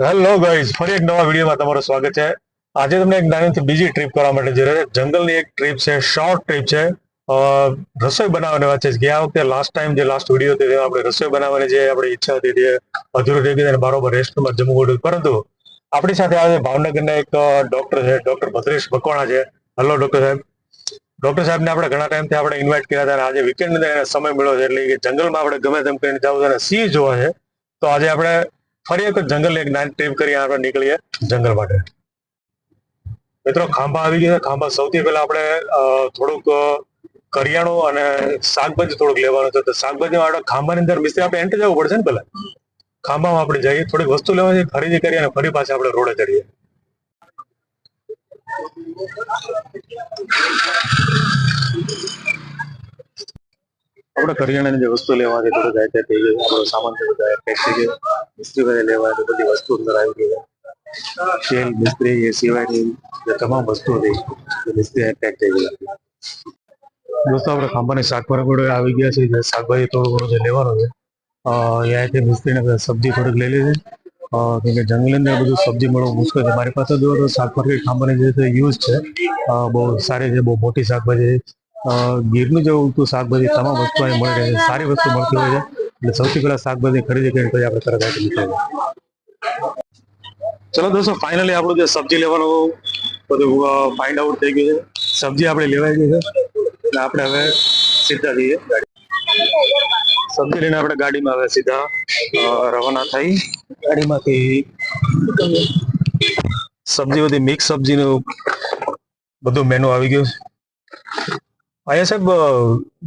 Hello guys ફરી એક નવા વિડીયોમાં તમારું સ્વાગત છે. આજે તમને એક નાની બીજી ટ્રીપ કરવા માટે જઈ રહ્યા જંગલની એક ટ્રીપ છે શોર્ટ ટ્રીપ છે. રસોઈ બનાવવાની વાત છે. ગયા વખતે લાસ્ટ ટાઈમ જે લાસ્ટ વીડિયો હતી તેમાં આપણે રસોઈ બનાવવાની જે આપણી ઈચ્છા હતી તે અધૂરી રહી ગઈ અને બરોબર રેસ્ટમાં જમવું પડ્યું. પરંતુ આપણી સાથે આજે ભાવનગરના એક ડોક્ટર છે ડોક્ટર ભદ્રેશ બકોણા છે. હેલો ડોક્ટર સાહેબ. ડોક્ટર સાહેબને આપણે ઘણા ટાઈમથી આપણે ઇન્વાઇટ કર્યા હતા અને આજે વીકેન્ડ અંદર સમય મળ્યો છે. એટલે કે જંગલમાં આપણે ગમે તેમ કરીને જવું અને સિંહ જોવા છે. તો આજે આપણે ફરી એક જંગલ એક નાની ટ્રીપ કરી આપણે નીકળીએ, જંગલ માટે. મિત્રો, ખાંભા આવી ગયા ખાંભા સૌથી પહેલા આપણે થોડુંક કરિયાણું અને શાકભાજી થોડુંક લેવાનું છે. તો શાકભાજી આપણે ખાંભાની અંદર મિસ્ત્રી આપણે એન્ટર જવું પડશે ને પેલા ખાંભામાં આપણે જઈએ, થોડીક વસ્તુ લેવાની ખરીદી કરીએ અને ફરી પાછા આપણે રોડે ચડીએ. આપણે કરિયાણાની જે વસ્તુ લેવાથી થોડું આઈટમ થઈ ગયું આપણો સામાન થોડુંક પેક થઈ ગયો મિસ્ત્રી પાસે લેવાની બધી વસ્તુ અંદર આવી ગઈ તેલ મિસ્ત્રી એ સિવાયની તમામ થઈ એ મિસ્ત્રી પેક થઈ ગઈ દોસ્તો આપણે ખાંભાની શાકભાજી આવી ગયા છે જે શાકભાજી થોડું ઘણું જે લેવાનું છે અહીંયાથી મિસ્ત્રીને સબ્જી થોડીક લઈ લીધી. કેમ કે જંગલની અંદર બધું સબ્જી મળવું મુશ્કેલ છે. મારી પાસે જો શાકભાજી ખાંભાની જે છે યુઝ છે બહુ સારી છે બહુ મોટી શાકભાજી અ, ગીરનું જેવું તો શાકભાજી તમામ વસ્તુ અહીં મળી છે. સારી વસ્તુ મળતી હોય છે. એટલે સૌથી પહેલા શાકભાજી ખરીદી કરીને પછી આપણે તરત આગળ નીકળીએ ચલો દોસ્તો ફાઇનલી આપણું જે સબ્જી લેવાનું બધું ફાઇન્ડ આઉટ થઈ ગયું છે. સબ્જી આપણે લેવાઈ ગઈ છે. એટલે આપણે હવે સીધા જઈએ. સબ્જી લઈને આપણે ગાડીમાં હવે સીધા રવાના થઈ. ગાડીમાંથી સબ્જી બધી મિક્સ સબ્જીનું બધું મેનુ આવી ગયું. અહીંયા સાહેબ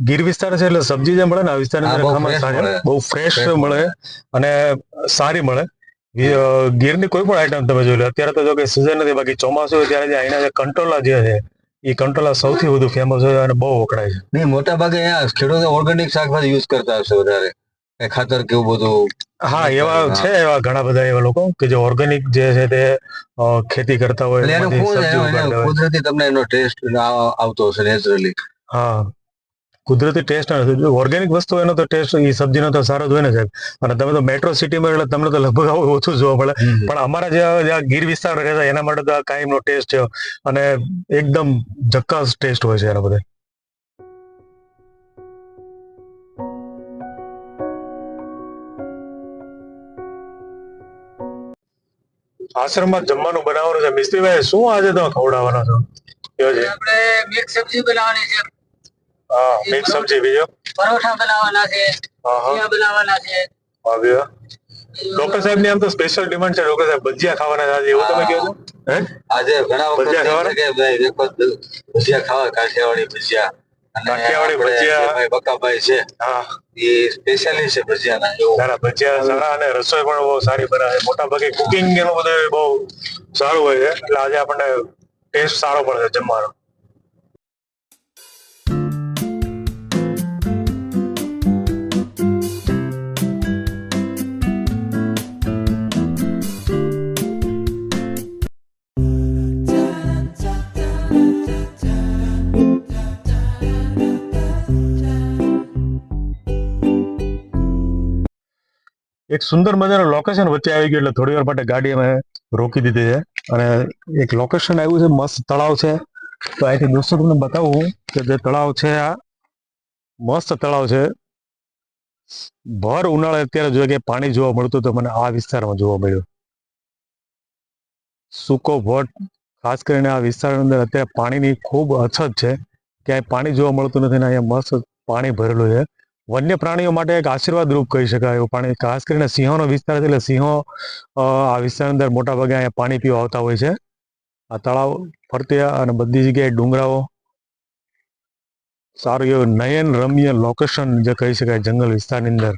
ગીર વિસ્તાર છે એટલે સબ્જી જે મળે ને આ વિસ્તારની બહુ ફ્રેશ મળે. અને સારી મળે. ગીરની ગીરની કોઈ પણ આઈટમ તમે જોઈ લો. અત્યારે તો જો કે સિઝન નથી બાકી ચોમાસું હોય ત્યારે જે અહીંના જે છે એ કંટ્રોલા સૌથી વધુ ફેમસ હોય અને બહુ વખણાય છે. નહીં મોટા ભાગે અહીંયા ખેડૂતો ઓર્ગેનિક શાકભાજી યુઝ કરતા હશે વધારે. ખાતર કેવું બધું. હા એવા છે એવા ઘણા બધા એવા લોકો કે જે ઓર્ગેનિક જે છે તે ખેતી કરતા હોય. કુદરતી તમને એનો ટેસ્ટ આવતો હશે નેચરલી હા. કુદરતી ટેસ્ટ ઓર્ગેનિક વસ્તુ એનો તો ટેસ્ટ એ સબ્જીનો તો સારો જ હોય ને સાહેબ. અને તમે તો મેટ્રો સિટીમાં એટલે તમને તો લગભગ આવું ઓછું જોવા મળે. પણ અમારા જે ગીર વિસ્તાર રહેતા એના માટે તો આ કાયમનો ટેસ્ટ છે. અને એકદમ જક્કાસ ટેસ્ટ હોય છે એના બધા. આશ્રમમાં જમવાનું બનાવવાનું છે. મિસ્ત્રીભાઈ શું આજે તમે ખવડાવવાનો છો? આપણે મિક્સ સબ્જી બનાવવાની છે. હા મિક્સ સબ્જી બીજો પરોઠા બનાવવાના છે ભજીયા બનાવવાના છે. આવ્યો. ડોક્ટર સાહેબની આમ તો સ્પેશિયલ ડિમાન્ડ છે. ડોક્ટર સાહેબ ભજીયા ખાવાના છે આજે એવું તમે કહો છો? હે? આજે ઘણા વખત ભજીયા ખાવાના? કે ભાઈ દેખો ભજીયા ખાવા કાઠિયાવાડી ભજીયા. અને કાઠિયાવાડી ભજીયા. બકાભાઈ છે હા. એ સ્પેશિયાલિસ્ટ છે ભજીયાના એવું. સારા ભજીયા સારા અને રસોઈ પણ બહુ સારી બનાવે. મોટા ભાગે કુકિંગ એનું બધું બહુ સારું હોય છે. એટલે આજે આપણને ટેસ્ટ સારો પડે છે જમવાનો. એક સુંદર મજાનું લોકેશન વચ્ચે આવી ગયું એટલે થોડી વાર માટે ગાડી અમે રોકી દીધી છે. અને એક લોકેશન આવ્યું છે, મસ્ત તળાવ છે. તો અહીંથી દોસ્તો તમને બતાવું કે જે તળાવ છે આ, મસ્ત તળાવ છે. ભર ઉનાળે અત્યારે જોઈએ કે પાણી જોવા મળતું તો મને આ વિસ્તારમાં જોવા મળ્યું. સૂકો ભટ ખાસ કરીને આ વિસ્તારની અંદર અત્યારે પાણીની ખૂબ અછત છે. ક્યાંય પાણી જોવા મળતું નથી ને અહીંયા મસ્ત પાણી ભરેલું છે. વન્ય પ્રાણીઓ માટે એક આશીર્વાદ રૂપ કહી શકાય એવું. પાણી ખાસ કરીને સિંહોનો વિસ્તાર છે એટલે સિંહો આ વિસ્તારની અંદર મોટા ભાગે અહીંયા પાણી પીવા આવતા હોય છે. આ તળાવ ફરતે અને બધી જગ્યાએ ડુંગરાઓ. સારું એવું નયન રમ્ય લોકેશન જે કહી શકાય જંગલ વિસ્તારની અંદર.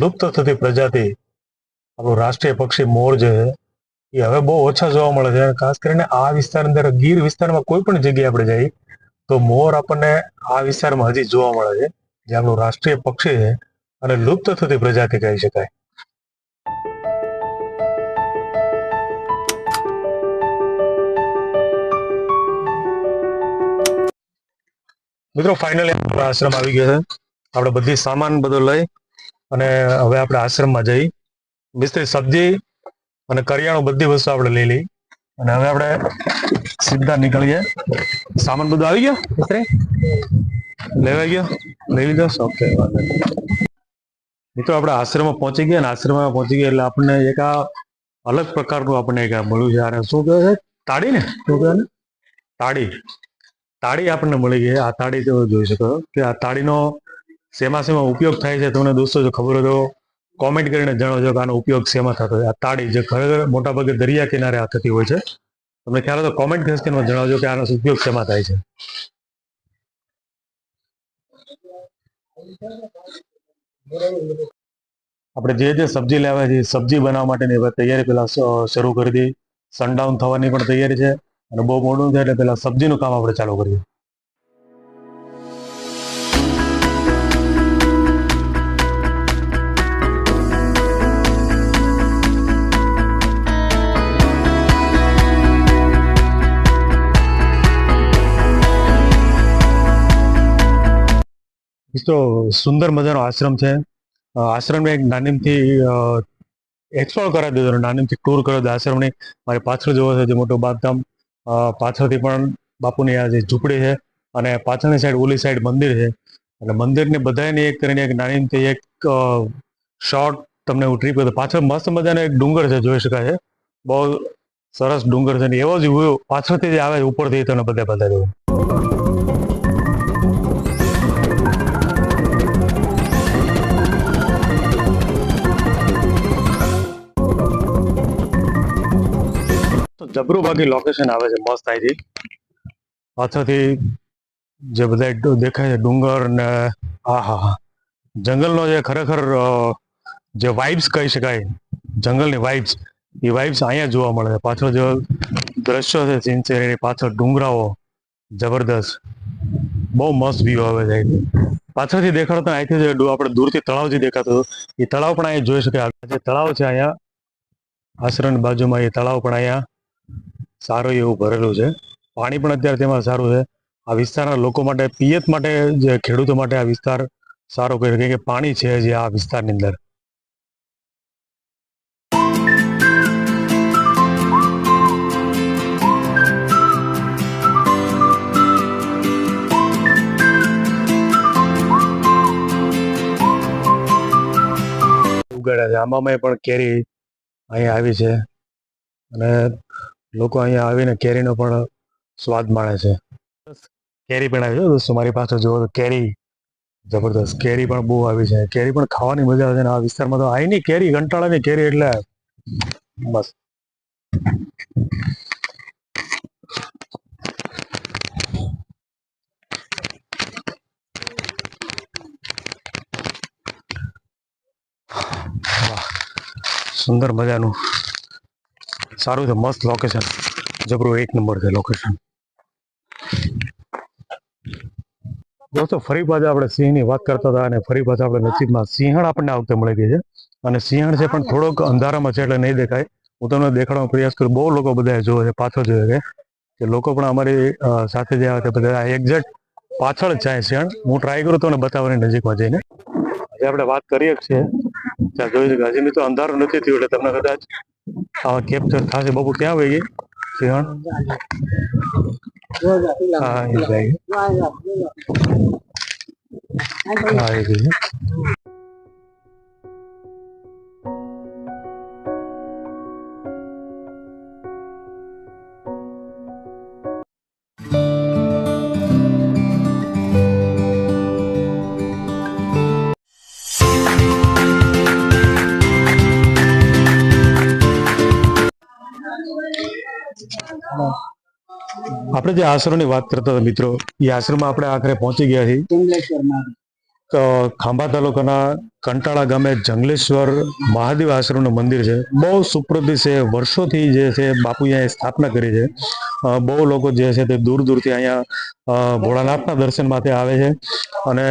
લુપ્ત થતી પ્રજાતિ, આપણું રાષ્ટ્રીય પક્ષી મોર જે છે, એ હવે બહુ ઓછા જોવા મળે છે. ખાસ કરીને આ વિસ્તાર અંદર, ગીર વિસ્તારમાં કોઈ પણ જગ્યાએ આપણે જઈએ, તો મોર આપણને આ વિસ્તારમાં હજી જોવા મળે છે, જે આપણું રાષ્ટ્રીય પક્ષી છે અને લુપ્ત થતી પ્રજાતિ કહી શકાય. મિત્રો ફાઇનલી આશ્રમ આવી ગયો છે. આપણે બધી સામાન બધો લઈ અને હવે આપણે આશ્રમમાં જઈ મિસ્ત્રી સબ્જી અને કરિયાણું બધી વસ્તુ આપણે લઈ લઈ. અને હવે આપણે સીધા નીકળીએ. સામાન બધું આવી ગયો? મિસ્ત્રી લેવાઈ ગયો? લઈ લીધો? ઓકે મિત્રો આપણે આશ્રમમાં પહોંચી ગયા અને આશ્રમમાં પહોંચી ગયા એટલે આપણને એક આ અલગ પ્રકારનું આપણને એક મળ્યું છે. આને શું કહે છે તાળી ને? શું કહે ને તાળી. તાળી આપણને મળી ગઈ આ તાળી તમે જોઈ શકો કે આ તાળીનો શેમાં શેમાં ઉપયોગ થાય છે, તમને દોસ્તો જો ખબર હોય તો કોમેન્ટ કરીને જણાવજો કે આનો ઉપયોગ શેમાં થતો હોય આ તાળી જે ખરેખર મોટા ભાગે દરિયા કિનારે આ થતી હોય છે. તમને ખ્યાલ તો કોમેન્ટ સેક્શનમાં જણાવજો કે આનો ઉપયોગ શેમાં થાય છે. આપણે જે જે સબ્જી લેવા છે સબ્જી બનાવવા માટેની તૈયારી પેલા શરૂ કરી દઈએ. સનડાઉન થવાની પણ તૈયારી છે અને બહુ મોડું છે એટલે પેલા સબ્જીનું કામ આપણે ચાલુ કરીએ. તો સુંદર મજાનો આશ્રમ છે. આશ્રમને એક નાનીમથી એક્સપ્લોર કરાવી દીધો. નાનીમથી ટૂર કર્યો આશ્રમની. મારી પાછળ જોવો છે, જે મોટો બાંધકામ પાછળથી પણ બાપુની આ જે ઝૂંપડી છે અને પાછળની સાઈડ ઓલી સાઈડ મંદિર છે. અને મંદિરની બધાને એક કરીને એક નાનીમથી એક શોર્ટ તમને હું ટ્રીપ પાછળ મસ્ત મજાનો એક ડુંગર છે, જોઈ શકાય છે. બહુ સરસ ડુંગર છે ને એવો જ પાછળથી જે આવે ઉપરથી તમને બધા બધા દઉં. તો લોકેશન આવે છે, મસ્ત અહીંથી પાછળથી જે બધા દેખાય છે, ડુંગર ને, હા હા જંગલનો જે ખરેખર જે વાઇબ્સ કહી શકાય, જંગલની વાઇબ્સ એ વાઇબ્સ અહીંયા જોવા મળે છે. પાછળ જે દ્રશ્યો છે, સિંચેરીની પાછળ ડુંગરાઓ, જબરદસ્ત. બહુ મસ્ત વ્યૂ આવે છે અહીંથી. પાછળથી દેખાડો તો અહીંથી જે આપણે દૂરથી તળાવ જે દેખાતો એ તળાવ પણ અહીંયા જોઈ શકાય. આ જે તળાવ છે અહીંયા આશ્રમની બાજુમાં એ તળાવ પણ અહીંયા સારું એવું ભરેલું છે. પાણી પણ અત્યારે તેમાં સારું છે. આ વિસ્તારના લોકો માટે, પિયત માટે જે ખેડૂતો માટે આ વિસ્તાર સારો કહી કે પાણી છે જે આ વિસ્તારની અંદર. ઉગાડ્યા છે. આમાં પણ કેરી અહીંયા આવી છે. અને લોકો અહીંયા આવીને કેરીનો પણ સ્વાદ માણે છે. કેરી પણ આવી છે દોસ્તો, મારી પાસે જુઓ તો કેરી, જબરદસ્ત કેરી પણ બહુ આવી છે. કેરી પણ ખાવાની મજા આવે છે આ વિસ્તારમાં તો અહીંની કેરી, કંટાળાની કેરી એટલે બસ. સુંદર મજાનું સારું છે, મસ્ત લોકેશન જબરું એક નંબર છે લોકેશન દોસ્તો, ફરી પાછા આપણે સિંહની વાત કરતા હતા અને ફરી પાછા આપણે નજીકમાં સિંહણ આપણને આ મળી ગઈ છે. અને સિંહણ છે પણ થોડોક અંધારામાં છે એટલે નહીં દેખાય. હું તમને દેખાડવાનો પ્રયાસ કરું, બહુ લોકો બધા જોવે છે, પાછળ જોવે છે. કે લોકો પણ અમારી સાથે જે આવે તે બધા એક્ઝેક્ટ પાછળ જાય સિંહણ. હું ટ્રાય કરું તો બતાવવાની નજીકમાં જઈને. આજે આપણે વાત કરીએ છીએ. ત્યાં જોઈ હજી મિત્રો અંધારું નથી થયું એટલે તમને કદાચ આવા કેપ્ચર થશે. બાપુ ક્યાં આવે ગઈ? સિંહણ? હા એ જાય ગઈ આપણે જે આશ્રમની વાત કરતા હતા મિત્રો એ આશ્રમમાં આપણે આખરે પહોંચી ગયા છીએ. ખાંભા તાલુકાના કંટાળા ગામે જંગલેશ્વર મહાદેવ આશ્રમનું મંદિર છે. બહુ સુપ્રસિદ્ધ છે વર્ષોથી જે છે બાપુ અહીંયા સ્થાપના કરી છે. બહુ લોકો જે છે તે દૂર દૂરથી અહીંયા ભોળાનાથના દર્શન માટે આવે છે. અને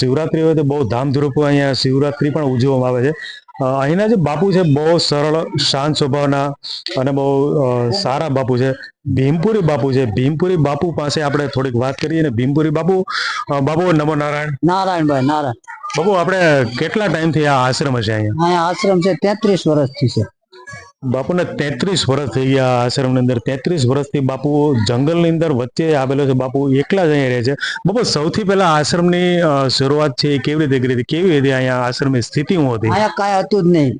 શિવરાત્રી હોય તો બહુ ધામધૂપ અહીંયા શિવરાત્રી પણ ઉજવવામાં આવે છે. અહીંના જે બાપુ છે બહુ સરળ શાંત સ્વભાવના અને બહુ સારા બાપુ છે. ભીમપુરી બાપુ છે. ભીમપુરી બાપુ પાસે આપણે થોડીક વાત કરીએ ને. ભીમપુરી બાપુ બાપુ નમો નારાયણ. નારાયણભાઈ નારાયણ. બાપુ આપણે કેટલા ટાઈમથી આ આશ્રમ છે અહીંયા? અહીંયા આશ્રમ છે તેત્રીસ વર્ષથી છે. બાપુને તેત્રીસ વર્ષ થઈ ગયા આશ્રમ આશ્રમની અંદર. તેત્રીસ વર્ષથી બાપુ જંગલની અંદર વચ્ચે આવેલો છે. બાપુ એકલા જ અહીંયા રહે છે. બાપુ સૌથી પહેલા આશ્રમની ની શરૂઆત છે એ કેવી રીતે કરી હતી? કેવી રીતે અહીંયા આશ્રમની સ્થિતિ હું હતી? અહીંયા કાંઈ હતું જ નહીં.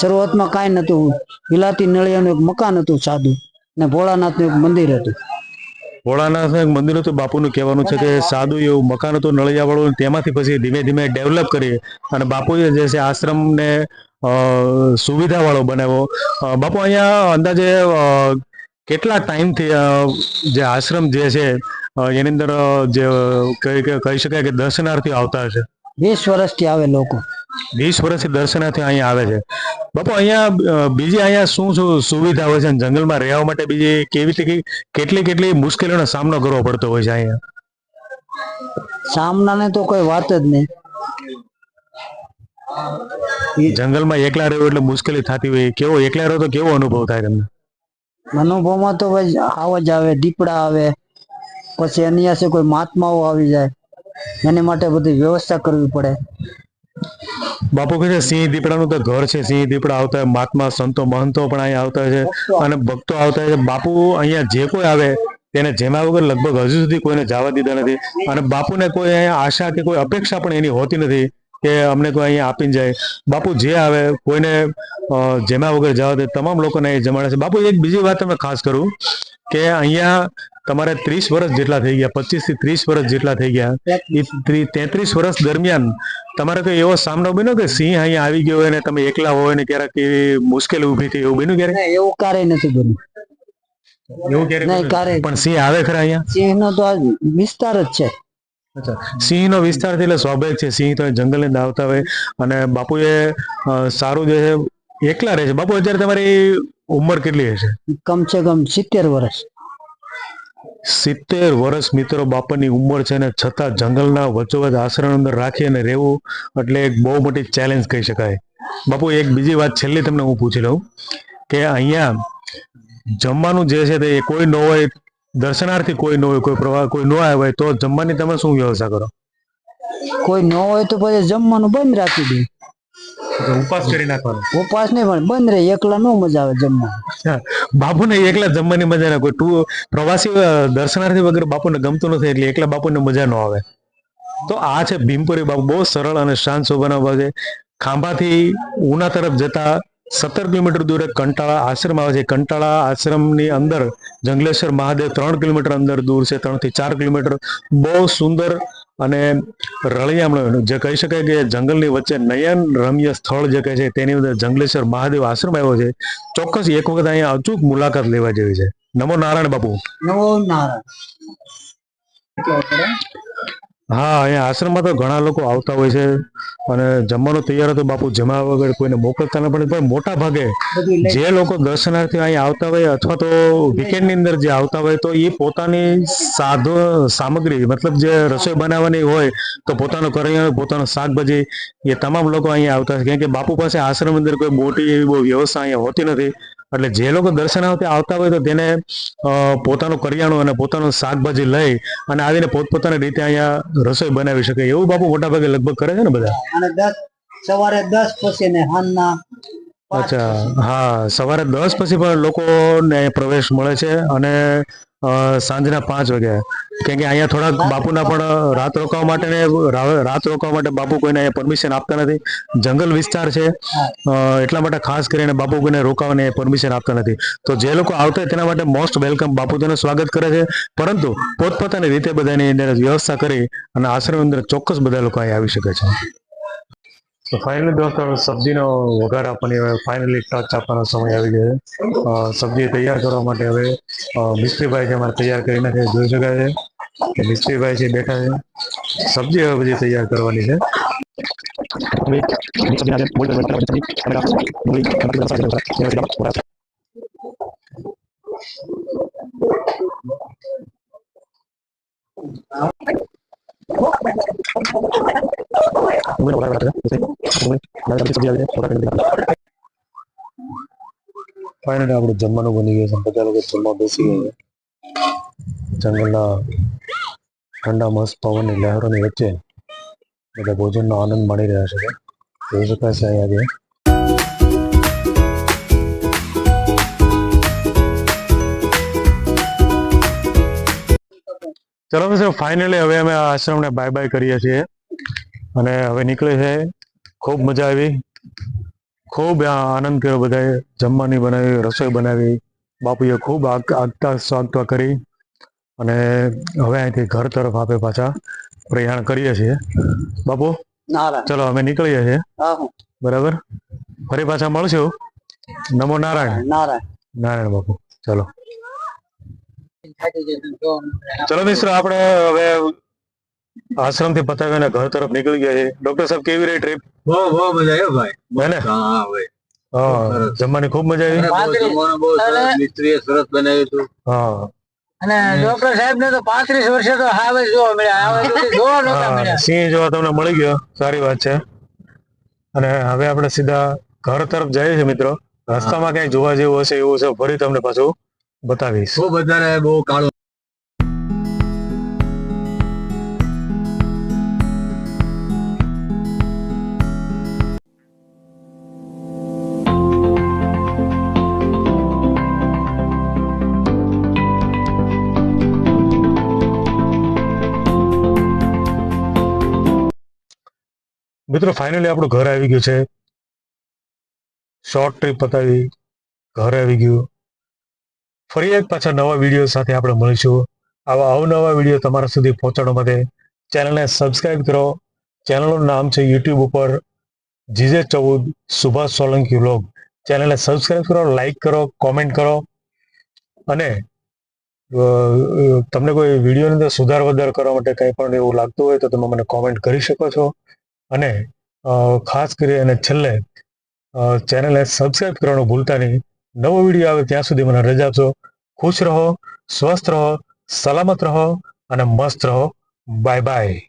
શરૂઆતમાં કાંઈ નતું વિલાતી નળિયાનું એક મકાન હતું સાદું ને ભોળાનાથનું એક મંદિર હતું. ભોળાનાથ મંદિર હતું. બાપુનું કહેવાનું છે કે સાદું એવું મકાન હતું નળિયા વાળું તેમાંથી પછી ધીમે ધીમે ડેવલપ કરી અને બાપુએ જે છે આશ્રમને સુવિધા વાળો બનાવ્યો. બાપુ અહીંયા અંદાજે કેટલા ટાઈમથી જે આશ્રમ જે છે એની અંદર જે કહી કહી શકાય કે દર્શનાર્થીઓ આવતા હશે? વીસ વર્ષથી આવે લોકો. વીસ વર્ષથી દર્શનાર્થીઓ અહીંયા આવે છે. બાપુ અહીંયા બીજી અહીંયા શું શું સુવિધા હોય છે? જંગલમાં રહેવા માટે બીજી કેવી રીતે કેટલી કેટલી મુશ્કેલીઓનો સામનો કરવો પડતો હોય છે અહીંયા? સામનાને તો કોઈ વાત જ નહીં. જંગલમાં એકલા રહ્યો એટલે મુશ્કેલી થતી હોય. કેવો એકલા રહ્યો તો કેવો અનુભવ થાય તમને? અનુભવમાં તો ભાઈ આવાજ આવે દીપડા આવે પછી એની પાસે કોઈ મહાત્માઓ આવી જાય. એને માટે બધી વ્યવસ્થા કરવી પડે. બાપુ કહે છે સિંહ દીપડાનું તો ઘર છે. સિંહ દીપડા આવતા હોય મહાત્મા સંતો મહંતો પણ અહીંયા આવતા હોય છે અને ભક્તો આવતા હોય છે. બાપુ અહીંયા જે કોઈ આવે તેને જેમાં વગર લગભગ હજુ સુધી કોઈને જવા દીધા નથી. અને બાપુને કોઈ અહીંયા આશા કે કોઈ અપેક્ષા પણ એની હોતી નથી. કે અમને કોઈ અહીંયા આપીને જાય. બાપુ જે આવે કોઈને જેમાં વગર જવા દે તમામ લોકોને અહીં જમાડે છે. બાપુ એક બીજી વાત તમે ખાસ કરું કે અહીંયા તમારે ત્રીસ વર્ષ જેટલા થઈ ગયા પચીસથી ત્રીસ વર્ષ જેટલા થઈ ગયા. તેત્રીસ વર્ષ દરમિયાન તમારે કોઈ એવો સામનો બન્યો કે સિંહ અહીંયા આવી ગયો હોય ને તમે એકલા હોય ને ક્યારેક એવી મુશ્કેલી ઊભી થઈ એવું બન્યું ક્યારે એવું ક્યારેય નથી બન્યું. એવું ક્યારે પણ સિંહ આવે ખરા અહીંયા? સિંહનો તો આ વિસ્તાર જ છે. સિંહનો વિસ્તાર છે એટલે સ્વાભાવિક છે. સિંહ તો જંગલને અંદર આવતા હોય. અને બાપુએ સારું જે છે એકલા રહે છે. બાપુ અત્યારે તમારી ઉંમર કેટલી હશે? કમ સે કમ સિત્તેર વર્ષ સિત્તેર વર્ષ મિત્રો બાપાની ઉંમર છે ને છતાં જંગલના વચ્ચોવચ આશ્રમ અંદર રાખી અને રહેવું એટલે એક બહુ મોટી ચેલેન્જ કહી શકાય. બાપુ એક બીજી વાત છેલ્લી તમને હું પૂછી લઉં કે અહીંયા જમવાનું જે છે તે કોઈ ન હોય દર્શનાર્થી કોઈ ન હોય કોઈ પ્રવાહ કોઈ ન આવ્યા હોય તો જમવાની તમે શું વ્યવસ્થા કરો? કોઈ ન હોય તો પછી જમવાનું બંધ રાખી દે. ઉપવાસ કરી નાખવાનો. ઉપાસ નહીં પણ બંધ રહે એકલા નો મજા આવે જમવા બાપુને એકલા જમવાની મજા ના કોઈ ટુ પ્રવાસી દર્શનાર્થી વગર બાપુને ગમતું નથી એટલે એકલા બાપુને મજા ન આવે. તો આ છે ભીમપુરી બાપુ બહુ સરળ અને શાંત સ્વભાવના છે. ખાંભાથી ઉના તરફ જતા સત્તર કિલોમીટર દૂર કંટાળા આશ્રમ આવે છે. કંટાળા આશ્રમની અંદર જંગલેશ્વર મહાદેવ ત્રણ કિલોમીટર અંદર દૂર છે. ત્રણથી ચાર કિલોમીટર. બહુ સુંદર અને રળિયામણું જે કહી શકાય કે જંગલની વચ્ચે નયન રમ્ય સ્થળ જે કહે છે તેની અંદર જંગલેશ્વર મહાદેવ આશ્રમ આવ્યો છે. ચોક્કસ એક વખત અહીંયા અચૂક મુલાકાત લેવા જેવી છે. નમો નારાયણ બાપુ. નમો નારાયણ. હા અહીંયા આશ્રમમાં તો ઘણા લોકો આવતા હોય છે અને જમવાનું તૈયાર હતું બાપુ જમા વગર કોઈને મોકલતા ન પડે પણ મોટા ભાગે જે લોકો દર્શનાર્થીઓ અહીંયા આવતા હોય અથવા તો વીકેન્ડની અંદર જે આવતા હોય તો એ પોતાની સાધો સામગ્રી મતલબ જે રસોઈ બનાવવાની હોય તો પોતાનું કરિયાણું પોતાનું શાકભાજી એ તમામ લોકો અહીંયા આવતા હોય કેમ કે બાપુ પાસે આશ્રમ અંદર કોઈ મોટી એવી બહુ વ્યવસ્થા અહીંયા હોતી નથી. એટલે જે લોકો દર્શનાર્થે આવતા હોય તો તેને પોતાનું કરિયાણું અને પોતાનું શાકભાજી લઈ અને આવીને પોતપોતાની રીતે અહીંયા રસોઈ બનાવી શકે. એવું બાપુ મોટાભાગે લગભગ કરે છે ને બધા? અને દસ સવારે દસ પછી ને હાંજના અચ્છા. હા સવારે દસ પછી પણ લોકોને પ્રવેશ મળે છે અને સાંજના પાંચ વાગે. કેમ કે અહીંયા થોડાક બાપુના પણ રાત રોકાવા માટે રાત રોકાવા માટે બાપુ કોઈને અહીંયા પરમિશન આપતા નથી. જંગલ વિસ્તાર છે. એટલા માટે ખાસ કરીને બાપુ કોઈને રોકાવાની પરમિશન આપતા નથી. તો જે લોકો આવતા તેના માટે મોસ્ટ વેલકમ બાપુ તેનું સ્વાગત કરે છે. પરંતુ પોતપોતાની રીતે બધાની અંદર વ્યવસ્થા કરી અને આશ્રમ અંદર ચોક્કસ બધા લોકો અહીં આવી શકે છે. તો ફાઇનલી દોસ્તો, સબ્જીનો વઘાર આપવાની હવે ફાઇનલી ટચ આપવાનો સમય આવી ગયો છે. સબ્જી તૈયાર કરવા માટે હવે મિસ્ત્રીભાઈ છે, અમારે તૈયાર કરી નાખે જોઈ શકાય છે મિસ્ત્રીભાઈ છે, બેઠા છે. સબ્જી હવે બધી તૈયાર કરવાની છે. ફાઇનલી આપણું જમવાનું બની ગયું છે. બધા લોકો જમવા બેસી ગયા જંગલના ઠંડા મસ્ત પવનની લહેરોની વચ્ચે બધા ભોજનનો આનંદ માણી રહ્યા છે. જોઈ શકાય છે અહીંયા ચલો મિત્રો ફાઇનલી હવે અમે આ આશ્રમને બાય બાય કરીએ છીએ. અને હવે નીકળે છે. ખૂબ મજા આવી. ખૂબ આનંદ કર્યો બધાએ. જમવાની બનાવી રસોઈ બનાવી. બાપુએ ખૂબ આગ- આગતા સ્વાગતા કરી. અને હવે અહીંથી ઘર તરફ આપે પાછા પ્રયાણ કરીએ છીએ. બાપુ ચલો અમે નીકળીએ છીએ. બરાબર? ફરી પાછા મળશું? નમો નારાયણ. નારાયણ. નારાયણ બાપુ ચલો. ચલો મિશ્ર આપણે હવે આશ્રમથી પતાવીને ઘર તરફ નીકળી ગયા છે. ડોક્ટર સાહેબ કેવી રહી ટ્રીપ બહુ બહુ મજા આવ્યો ભાઈ. હે ને? હા ભાઈ. હા જમવાની ખૂબ મજા આવી? મિસ્ત્રીએ સરસ બનાવ્યું હતું. હા. અને ડોક્ટર સાહેબ ને તો પાંત્રીસ વર્ષે તો હાવે જોવા મળ્યા. સિંહ જોવા તમને મળી ગયો. સારી વાત છે. અને હવે આપણે સીધા ઘર તરફ જઈએ છીએ મિત્રો. રસ્તામાં કઈ જોવા જેવું હશે એવું છે ફરી તમને પાછું બતાવીશ. બહુ વધારે બહુ કાળું મિત્રો ફાઇનલી આપણું ઘર આવી ગયું છે. શોર્ટ ટ્રીપ પતાવી, ઘર આવી ગયું. ફરી એક પાછા નવા વીડિયો સાથે આપણે મળીશું. આવા અવનવા વીડિયો તમારા સુધી પહોંચાડવા માટે ચેનલને સબસ્ક્રાઇબ કરો. ચેનલનું નામ છે યુટ્યુબ ઉપર જીજે ચૌદ સુભાષ સોલંકી વ્લોગ. ચેનલને સબસ્ક્રાઇબ કરો લાઈક કરો કોમેન્ટ કરો. અને તમને કોઈ વિડીયોની અંદર સુધાર વધાર કરવા માટે કંઈ પણ એવું લાગતું હોય તો તમે મને કોમેન્ટ કરી શકો છો. અને ખાસ કરી અને છેલ્લે ચેનલને સબસ્ક્રાઇબ કરવાનું ભૂલતા નહીં. નવો વીડિયો આવે ત્યાં સુધી મને રજા આપશો ખુશ રહો, સ્વસ્થ રહો, સલામત રહો અને મસ્ત રહો. Bye bye